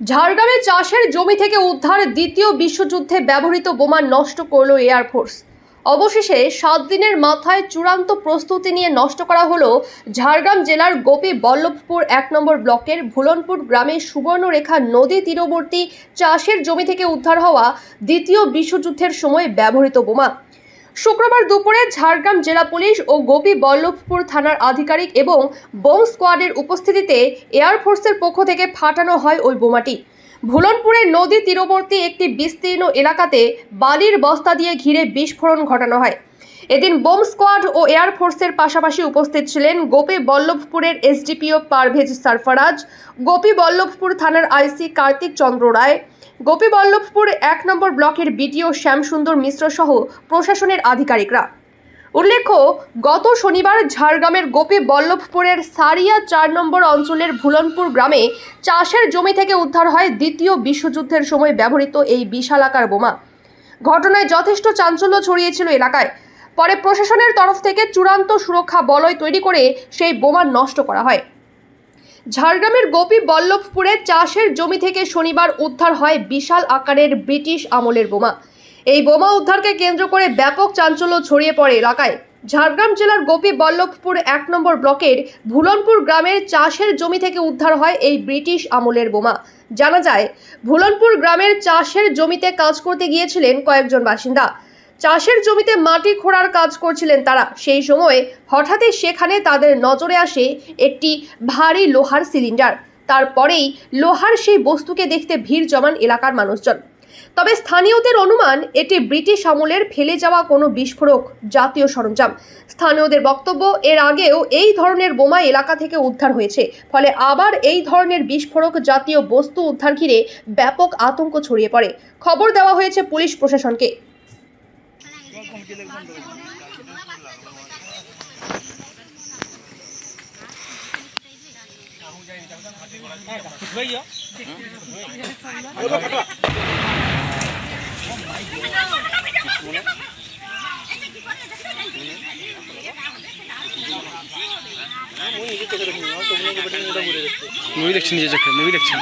ঝাড়গ্রামে চাষের জমি থেকে উদ্ধার দ্বিতীয় বিশ্বযুদ্ধে ব্যবহৃত বোমা নষ্ট করল এয়ারফোর্স অবশেষে সাত দিনের মাথায় চূড়ান্ত প্রস্তুতি নিয়ে নষ্ট করা হলো ঝাড়গ্রাম জেলার গোপী বল্লভপুর এক নম্বর ব্লকের ভুলনপুর গ্রামে সুবর্ণরেখা নদী তীরবর্তী চাষের জমি থেকে উদ্ধার হওয়া দ্বিতীয় বিশ্বযুদ্ধের সময় ব্যবহৃত বোমা। শুক্রবার দুপুরে ঝাড়গ্রাম জেলা পুলিশ ও গোপী বল্লভপুর থানার আধিকারিক এবং বোম স্কোয়াডের উপস্থিতিতে এয়ারফোর্সের পক্ষ থেকে ফাটানো হয় ওই বোমাটি। ভুলনপুরে নদী তীরবর্তী একটি বিস্তীর্ণ এলাকাতে বালির বস্তা দিয়ে ঘিরে বিস্ফোরণ ঘটানো হয়। এদিন বোম স্কোয়াড ও এয়ারফোর্সের পাশাপাশি উপস্থিত ছিলেন গোপী বল্লভপুরের এসডিপিও পারভেজ সারফারাজ, গোপী বল্লভপুর থানার আইসি কার্তিক চন্দ্র রায়, গোপী বল্লভপুর এক নম্বর ব্লকের বিডিও শ্যামসুন্দর মিশ্র সহ প্রশাসনের আধিকারিকরা। উল্লেখ্য, গত শনিবার ঝাড়গ্রামের গোপী বল্লভপুরের সারিয়া চার নম্বর অঞ্চলের ভুলনপুর গ্রামে চাষের জমি থেকে উদ্ধার হয় দ্বিতীয় বিশ্বযুদ্ধের সময় ব্যবহৃত এই বিশালাকার বোমা। ঘটনায় যথেষ্ট চাঞ্চল্য ছড়িয়েছিল এলাকায়। পরে প্রশাসনের তরফ থেকে চূড়ান্ত সুরক্ষা বলয় তৈরি করে সেই বোমা নষ্ট করা হয়। ঝাড়গ্রামের গোপী বল্লভপুরে চাষের জমি থেকে শনিবার উদ্ধার হয় বিশাল আকারের ব্রিটিশ আমলের বোমা। এই বোমা উদ্ধারকে কেন্দ্র করে ব্যাপক চাঞ্চল্য ছড়িয়ে পড়ে এলাকায়। ঝাড়গ্রাম জেলার গোপী বল্লভপুর এক নম্বর ব্লকের ভুলনপুর গ্রামের চাষের জমি থেকে উদ্ধার হয় এই ব্রিটিশ আমলের বোমা। জানা যায়, ভুলনপুর গ্রামের চাষের জমিতে কাজ করতে গিয়েছিলেন কয়েকজন বাসিন্দা। চাষের জমিতে মাটি খোঁড়ার কাজ করছিলেন তারা। সেই সময়ে হঠাৎই সেখানে তাদের নজরে আসে একটি ভারী লোহার সিলিন্ডার। তারপরেই লোহার সেই বস্তুকে দেখতে ভিড় জমান এলাকার মানুষজন। তবে স্থানীয়দের অনুমান, এটি ব্রিটিশ আমলের ফেলে যাওয়া কোনো বিস্ফোরক জাতীয় সরঞ্জাম। স্থানীয়দের বক্তব্য, এর আগেও এই ধরনের বোমা এলাকা থেকে উদ্ধার হয়েছে। ফলে আবার এই ধরনের বিস্ফোরক জাতীয় বস্তু উদ্ধার ঘিরে ব্যাপক আতঙ্ক ছড়িয়ে পড়ে। খবর দেওয়া হয়েছে পুলিশ প্রশাসনকে। মুভি দেখছেন নিজে চোখে মুভি দেখছেন।